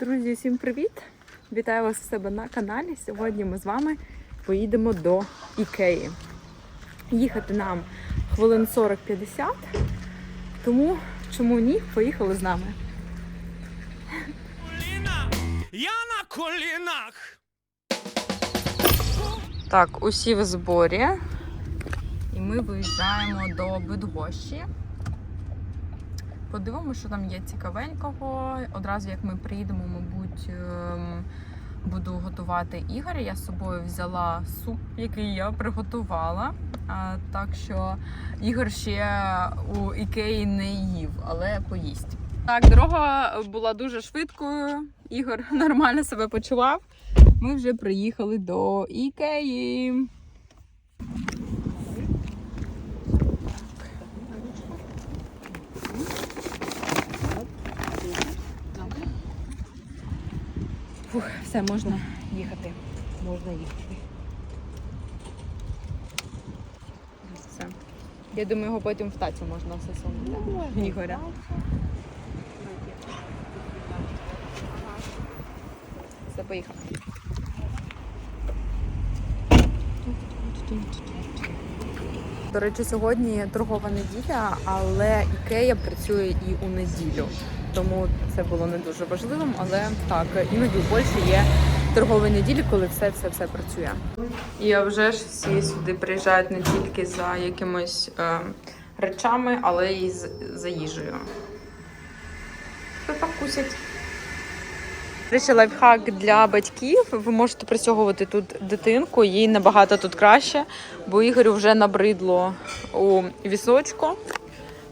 Друзі, всім привіт! Вітаю вас у себе на каналі. Сьогодні ми з вами поїдемо до Ікеї. Їхати нам хвилин 40-50, тому чому ні, поїхали з нами. колінах, я на колінах. Так, усі в зборі. І ми виїжджаємо до Бидгощі. Подивимося, що там є цікавенького. Одразу як ми приїдемо, мабуть, ем, буду готувати Ігоря. Я з собою взяла суп, який я приготувала. Так що Ігор ще у Ікеї не їв, але поїсть. Так, дорога була дуже швидкою. Ігор нормально себе почував. Ми вже приїхали до Ікеї. Все, можна їхати. Можна їхати. Все. Я думаю, його потім в тацю можна засунути. Ігоря. Все, поїхали. До речі, сьогодні торгова неділя, але Ікея працює і у неділю. Тому це було не дуже важливим. Але так, іноді в Польщі є торгові неділі, коли все все все працює. І вже ж всі сюди приїжджають не тільки за якимись е, речами, але й з, за їжею. Так кусять? Речі, лайфхак для батьків. Ви можете присягувати тут дитинку, їй набагато тут краще, бо Ігорю вже набридло у візочку.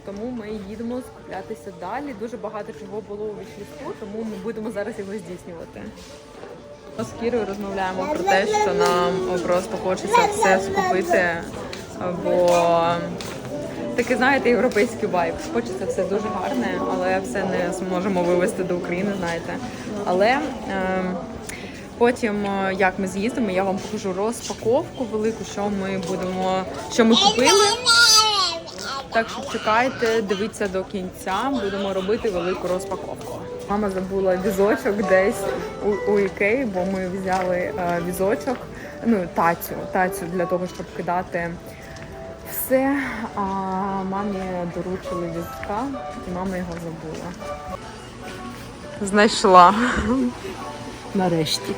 Тому ми їдемо скуплятися далі. Дуже багато чого було у вічлісту, тому ми будемо зараз його здійснювати. Ми з Кірою розмовляємо про те, що нам просто хочеться все скупити, бо такий, знаєте, європейський вайб. Хочеться все дуже гарне, але все не зможемо вивезти до України, знаєте. Але е, потім, як ми з'їздимо, я вам покажу розпаковку велику, що ми будемо, що ми купили. Так що чекайте, дивіться до кінця, будемо робити велику розпаковку. Мама забула візочок десь у, у Ікеї, бо ми взяли е, візочок, ну тацю, тацю для того, щоб кидати все. А мамі доручили візка, і мама його забула. Знайшла. Нарешті.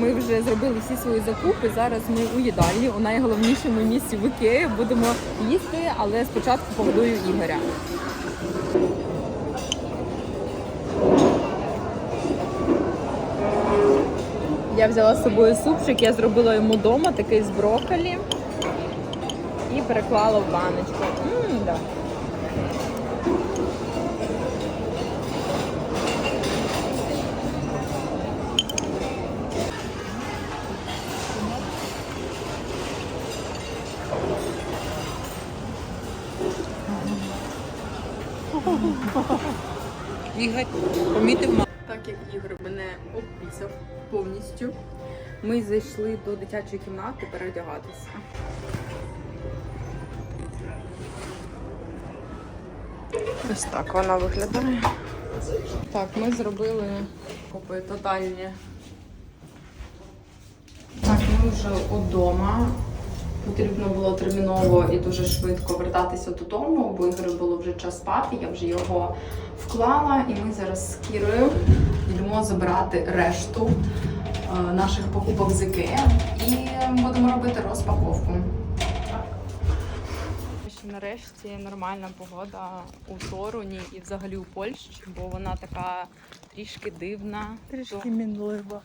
Ми вже зробили всі свої закупи. Зараз ми у їдальні, у найголовнішому місці в Ікеї. Будемо їсти, але спочатку погодую Ігоря. Я взяла з собою супчик, я зробила йому вдома, такий з брокколі. І переклала в баночку. М, да. Ігор помітив маму. Так як Ігор мене обпісяв повністю, ми зайшли до дитячої кімнати переодягатися. Ось так вона виглядає. Так, ми зробили купи тотальні. Так, ми вже вдома. Потрібно було терміново і дуже швидко вертатися додому, бо Ігорю було вже час спати, я вже його вклала, і ми зараз з Кірою йдемо забирати решту е, наших покупок з Ікея і будемо робити розпаковку. Нарешті нормальна погода у Торуні і взагалі у Польщі, бо вона така трішки дивна. Трішки мінлива.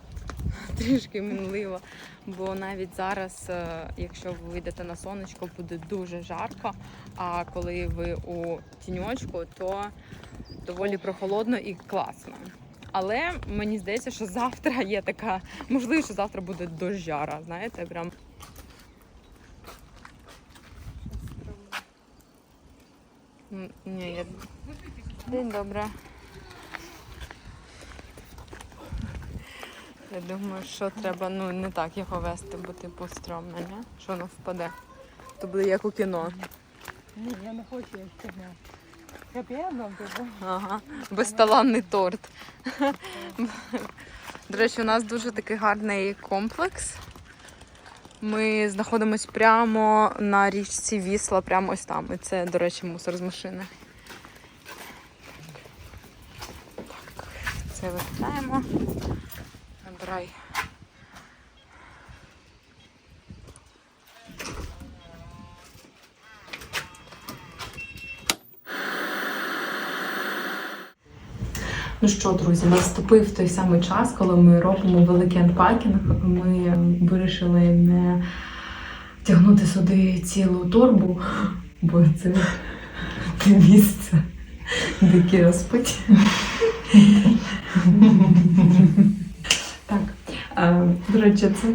трішки мінливо, бо навіть зараз, е, якщо ви вийдете на сонечко, буде дуже жарко. А коли ви у тіньочку, то доволі прохолодно і класно. Але мені здається, що завтра є така можливість, що завтра буде дощара. Знаєте, прям. Ні, я... День добре. Я думаю, що треба ну не так його вести, бо типу стрьомно, ні? Що воно впаде. То буде як у кіно. Ні, я не хочу, я щодня. Капєно, Ага. Безталанний торт. До речі, у нас дуже такий гарний комплекс. Ми знаходимося прямо на річці Вісла, прямо ось там. І це, до речі, мусор з машини. Так, це викидаємо. Набирай. Ну що, друзі, наступив той самий час, коли ми робимо великий анпакінг. Ми вирішили не тягнути сюди цілу торбу, бо це те місце. Так, е, до речі, це,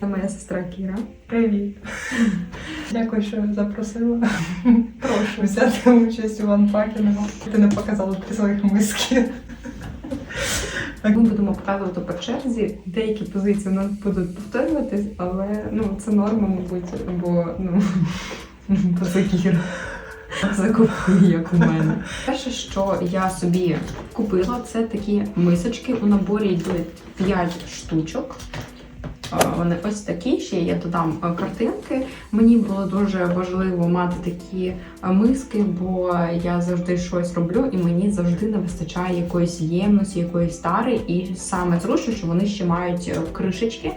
це моя сестра Кіра. Привіт. Дякую, що запросила. Прошу взяти участь у анпакінгу. Ти не показала три своїх миски. Ми будемо показувати по черзі. Деякі позиції у нас будуть повторюватись, але ну це норма, мабуть, бо ну позакір закупує, як у мене. Перше, що я собі купила, це такі мисочки. У наборі йдуть 5 штучок. Е, Вони ось такі, ще я додам е, картинки. Мені було дуже важливо мати такі е, миски, бо я завжди щось роблю, і мені завжди не вистачає якоїсь ємності, якоїсь тари. І саме зручно, що вони ще мають кришечки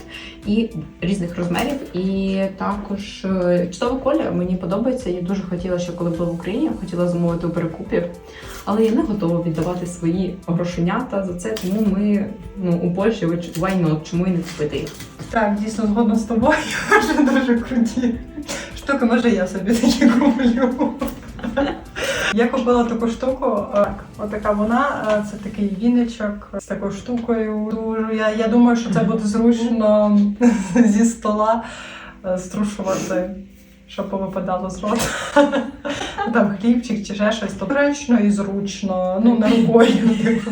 і різних розмірів. І також чудовий колір мені подобається. Я дуже хотіла, ще коли була в Україні, я хотіла замовити у перекупів. Але я не готова віддавати свої грошенята за це, тому ми ну у Польщі why not? чому і не купити їх? Так, дійсно згодна з тобою. Дуже дуже круті штуки. Може, я собі такі куплю. Я купила таку штуку. Так, отака вона. е, Це такий віничок з такою штукою. Я, я думаю, що це буде зручно зі стола е, струшувати, щоб повипадало з рота. Там хлібчик чи ще щось. То речно і зручно. Ну, не рукою. типу.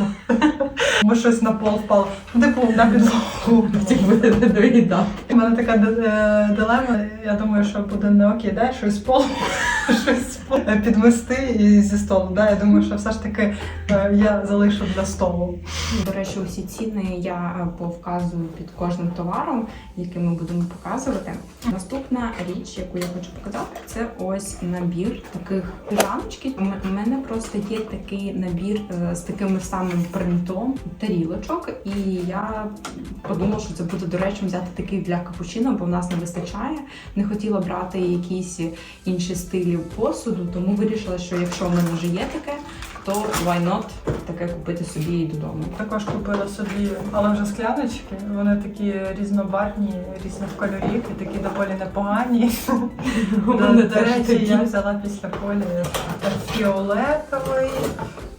Бо щось на пол впало. Ну, Типу, на підлогу. Будете доїдати. У мене така е, дилема. Я думаю, що буде не окей, да? щось з полу, щось підмести і зі столу. Да? Я думаю, що все ж таки е, я залишу для столу. До речі, усі ціни я е, повказую під кожним товаром, який ми будемо показувати. Наступна річ, яку я хочу показати, це ось набір таких піжамочки. У мене просто є такий набір е, з таким самим принтом тарілочок, і я подумала, що це буде доречно взяти такий для капучино, бо в нас не вистачає. Не хотіла брати якісь інші стилі посуду, тому вирішила, що якщо в мене вже є таке, то why not таке купити собі і додому. Також купила собі, але вже скляночки. Вони такі різнобарвні, різних кольорів і такі доволі непогані. До, речі, я взяла після полі фіолетовий,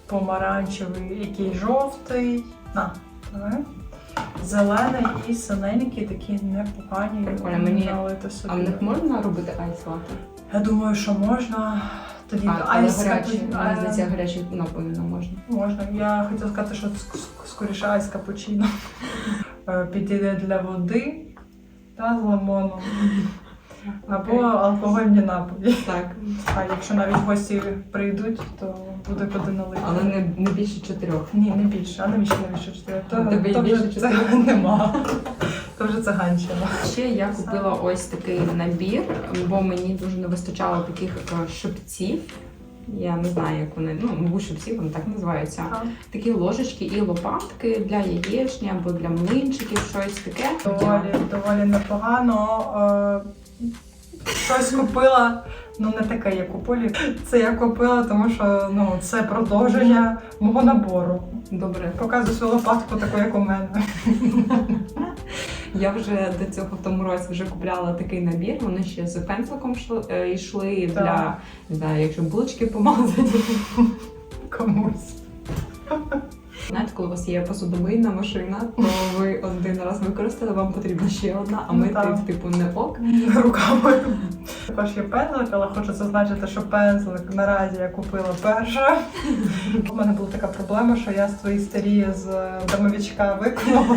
помаранчевий, який жовтий. На, давай. Зелений і синенький, такі непогані. Прикольно, мені- налити собі. А в них можна робити айс-лати? Я думаю, що можна. Тоді А, але айс гарячі, капу- мені здається, гарячі напої не можна. Можна. Я хотіла сказати, що ск- ск- скоріше айс капучино. Е, Підійде для води та з лимоном. Або алкогольні напої. Так, А якщо навіть гості прийдуть, то буде куди налити. але не, не більше чотирьох. Ні, не більше, а навіщо не більше чотири? То, тебе є то вже більше це нема. То вже циганщина. Ще я купила ось такий набір, бо мені дуже не вистачало таких е, шипців. Я не знаю, як вони, ну, мабуть, шипці, вони так називаються. Такі ложечки і лопатки для яєчні або для млинчиків, щось таке. Доволі, доволі непогано. Е, Щось купила, ну не таке, як у полі. Це я купила, тому що ну, це продовження мого набору. Добре. Показую свою лопатку, таку, як у мене. Я вже до цього в тому році вже купляла такий набір. Вони ще з пензликом йшли, е, йшли Так. для не знаю, якщо булочки помазати. Комусь. Знаєте, коли у вас є посудомийна машина, то ви один раз використали, вам потрібна ще одна, а Ну, мити так. типу не ок. Руками. Також є пензлик, але хочу зазначити, що пензлик наразі я купила перша. У мене була така проблема, що я свої старі з домовічка виконала.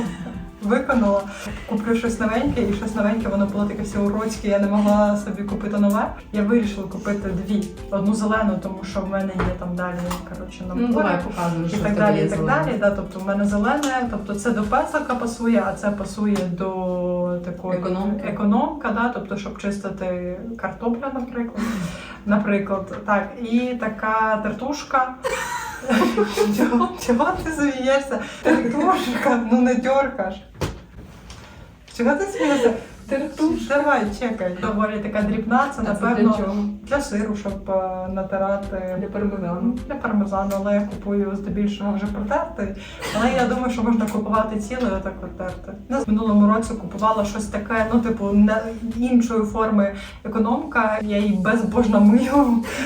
Виконала. Куплю щось новеньке, і щось новеньке, воно було таке все уродське, я не могла собі купити нове. Я вирішила купити дві. Одну зелену, тому що в мене є там далі, коротше, Ну, набори. давай показуй, і так далі, і так далі. Да, тобто в мене зелене, тобто це до пензлика пасує, а це пасує до такої Економки. економка, да, тобто щоб чистити картопля, наприклад. Наприклад, так, і така тертушка. Чого, ти смієшся? Тертушка, ну не дьоркаш. Чого ти смієшся? Тертушка. Давай, чекай. Доволі така дрібна, це А це напевно для чого? для сиру, щоб е, натирати Для пармезану. для пармезану, але я купую здебільшого вже протертий. Але я думаю, що можна купувати ціле отак от терти. Ну, В минулому році купувала щось таке, ну типу не іншої форми економка. Я її безбожно мию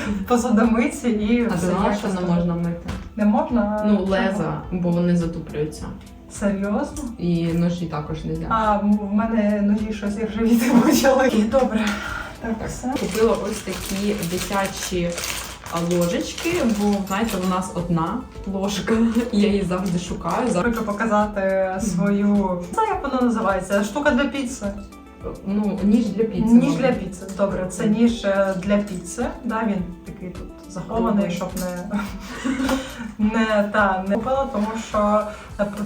в посудомиці і А все знала, що не можна мити? Не можна? Ну, Чому? леза, бо вони затуплюються. Серйозно? І ножі також не можна. А в мене ножі щось ржавіти почали. Добре. Так, все. Купила ось такі дитячі ложечки, бо знаєте, у нас одна ложка, і я її завжди шукаю. Хочу показати свою. Це як воно називається? Штука для піци. Ну, ніж для піци. Ніж для піци. Добре, це ніж е, для піци. Да, він такий тут захований, щоб не, не, та, не купила, тому що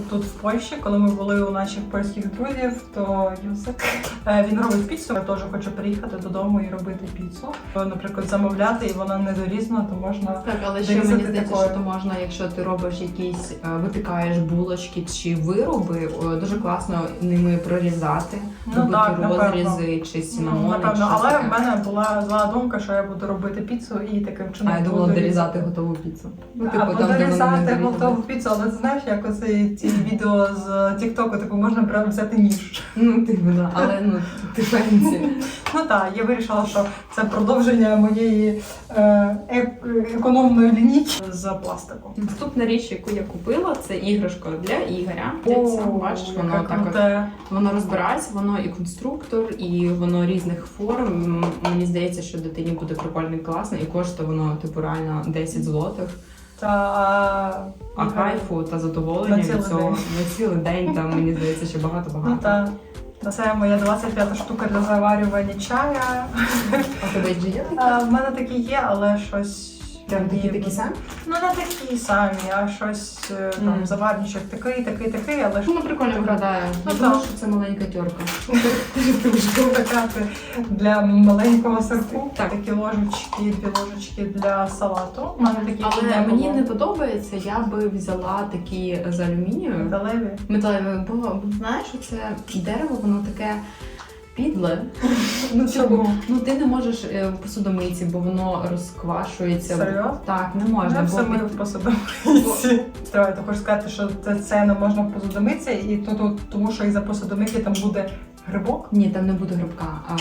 тут в Польщі, коли ми були у наших польських друзів, то Юсик е, він робить піцу. Я теж хочу приїхати додому і робити піцу. Наприклад, замовляти, і вона недорізна, то можна. Так, але ще мені здається, такою. що то можна, якщо ти робиш якісь е, випікаєш булочки чи вироби, е, дуже класно ними прорізати, Ну робити так, напевно. розрізи чи сінамони. напевно, чи але в мене була зла думка, що я буду робити піцу і таким чином А я думала буду дорізати готову піцу. Ну, Або там, де вона не дорізати дорізана. готову піцу, але знаєш, як оце ці відео з Тіктоку, типу можна прямо взяти ніж. Ну, типу, да. але ну, ти фенсі. Ну так, я вирішила, що це продовження моєї е, ек- економної лінійки з пластику. Наступна річ, яку я купила, це іграшка для Ігоря. Бачиш, воно так. Воно розбирається, воно і конструктор, і воно різних форм. Мені здається, що дитині буде прикольно і класно, і коштує воно типу реально 10 злотих. Та А кайфу та задоволення від цього на цілий день. Там мені здається, ще багато Ну багато. та це моя 25 штука для заварювання чая. А тебе є? В мене такі є, але щось. Прям такі такі самі? Ну не такі самі, а щось е, там заварничок такий, такий, такий, але ж Воно прикольно виглядає. Ну, Я думаю, так. що це маленька тьорка. така для маленького сирку. Так. Такі ложечки, дві ложечки для салату. У мене такі ще Але мені було. не подобається, я би взяла такі з алюмінію. металеві. Металеве, бо бо знаєш, це дерево, воно таке підле. Ну Типу, чому? ну ти не можеш е, в посудомийці, бо воно розквашується. Серйозно? Так, не можна. Я бо все мию в посудомийці. Тривай, ти хочеш сказати, що це, це не можна в посудомийці, і то, то, тому що і за посудомийки там буде грибок. Ні, там не буде грибка. А,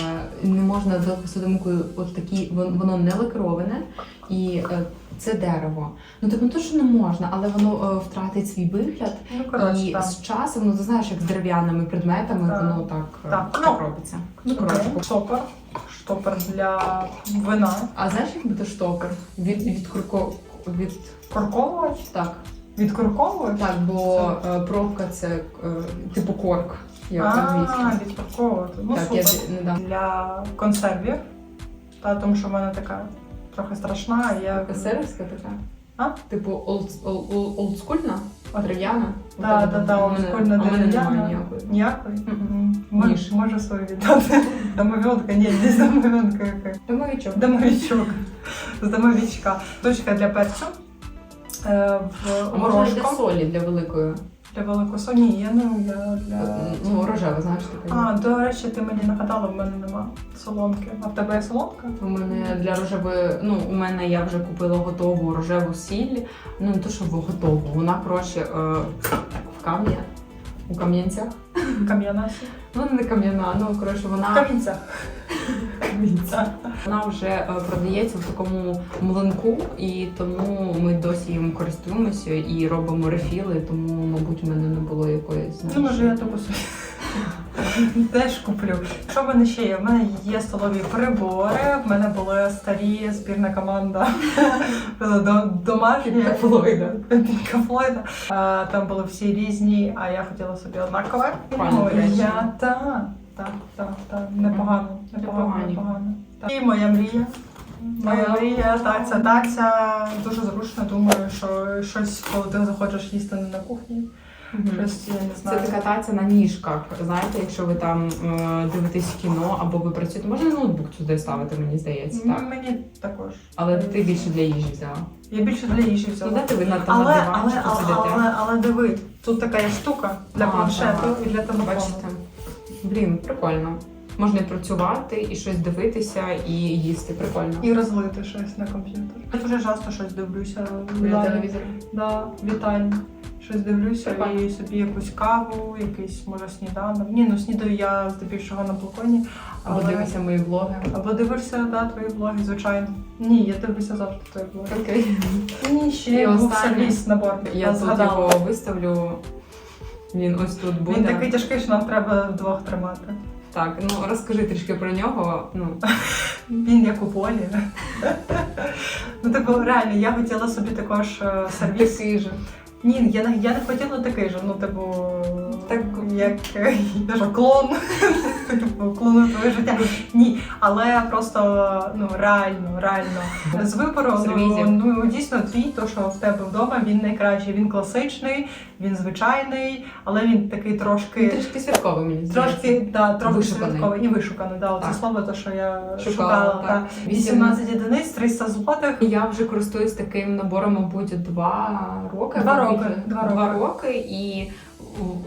не можна за посудомийкою от такі, воно не лакироване і е, це дерево. Ну тобто не то, що не можна, але воно е, втратить свій вигляд. Ну коротше, і так. з часом, ну ти знаєш, як з дерев'яними предметами, Так. воно так, е, Так. так Ну, робиться. Ну, коротше, Окей. Штопор. Штопор для вина. А знаєш, як буде штопор? Від, від курко... від Корковувач. так. Відкорковувач? Так, бо е, пробка це е, типу корк, як А, англійська. відкорковувати. Ну, так, супер. я не дам. для консервів. Та тому що в мене така трохи страшна. і Я Сервіска така? А? Типу олд- ол- ол- олдскульна? Дерев'яна? та, та, та, У мене- олдскульна у мене немає дерев'яна. ніякої. Ніякої? Мгм. Мож, можу свою віддати. Домовенка, ні, з домовенка яка. Домовичок. Домовичок. З домовичка. Точка для перцю. Е, А в може і для горошку. солі для великої? Для великосу. Ні, я не я для. Ну, рожева, знаєш таке. А, до речі, ти мені нагадала, в мене нема соломки. А в тебе є соломка? У мене для рожевої, ну у мене я вже купила готову рожеву сіль. Ну не то, що готову. Вона коротше е, в кам'я. У кам'янцях. Кам'яна. Ну не кам'яна, ну коротше, В вона камінцях. кам'янця. Вона вже е, продається в такому млинку, і тому ми досі їм користуємося і робимо рефіли, тому, мабуть, у мене не було якоїсь знаєш, Ну, може, я тобі собі. теж куплю. Що в мене ще є? В мене є столові прибори, в мене була старі збірна команда до- домашня. Флойда. Пінка Флойда. Там були всі різні, а я хотіла собі однакове. Ну, я так, так, так, так. Непогано, непогано, непогано. Так. І моя мрія. Моя мрія, так, це так, це дуже зручно. Думаю, що щось, коли ти захочеш їсти не на кухні, щось я не Це знаю. така таця на ніжках. Знаєте, якщо ви там е, дивитесь кіно або ви працюєте, можна ноутбук туди ставити, мені здається, так. Мені також. Але ти більше для їжі взяла. Я більше для їжі Ну, взяла. знаєте, ви на там Але, на але, диванчику але, сидите. але, але диви, тут така є штука для А, планшету і для телефону. Бачите? Блін, прикольно. Можна і працювати, і щось дивитися, і їсти. Прикольно. І розлити щось на комп'ютер. Я дуже часто щось дивлюся в Біля Да, вітальні. Щось дивлюся Прикольно. і собі якусь каву, якийсь може сніданок. Ні, ну снідаю я здебільшого на балконі. Або але- дивися мої блоги. Або дивишся да, твої блоги, звичайно. Ні, я дивлюся завжди твої блоги. Окей. Ні, І ще був останнє. сервіс набор. Я тут згадала. його виставлю. Він ось тут буде. Він такий тяжкий, що нам треба вдвох тримати. Так, ну розкажи трішки про нього. Ну, Він як у полі. ну, типу, реально, я хотіла собі також е, сервіс. такий же. Ні, я не, я не хотіла такий же, ну, типу, Так. як е, я ж, клон. типу, клону твоє життя. Ні, але просто ну реально, реально. З вибору ну, ну дійсно твій, то що в тебе вдома, він найкращий. Він класичний, він звичайний, але він такий трошки. трішки святковий, мені. Трошки, да, трохи святковий і вишуканий. Да, оце слово, то, що я Шукала, шукала. так. так. 18 одиниць, 300 злотих. Я вже користуюсь таким набором, мабуть, два роки. Два роки, два роки, і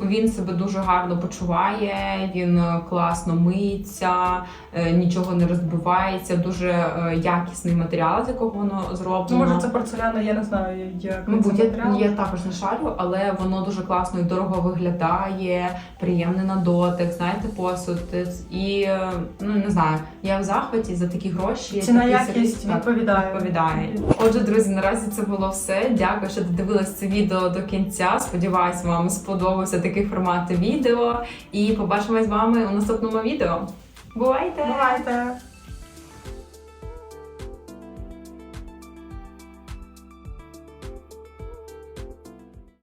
він себе дуже гарно почуває, він е, класно миється, е, нічого не розбивається, дуже е, якісний матеріал, з якого воно Ну, може, це порцеляна, я не знаю, як Мабуть, це матеріал. я також не шарю, але воно дуже класно і дорого виглядає, приємне на дотик, знаєте, посуд. І ну не знаю, я в захваті за такі гроші. Ціна якість відповідає. відповідає. Отже, друзі, наразі це було все. Дякую, що додивились це відео до кінця. Сподіваюсь, вам такий формат відео. І побачимось з вами у наступному відео. Бувайте! Бувайте!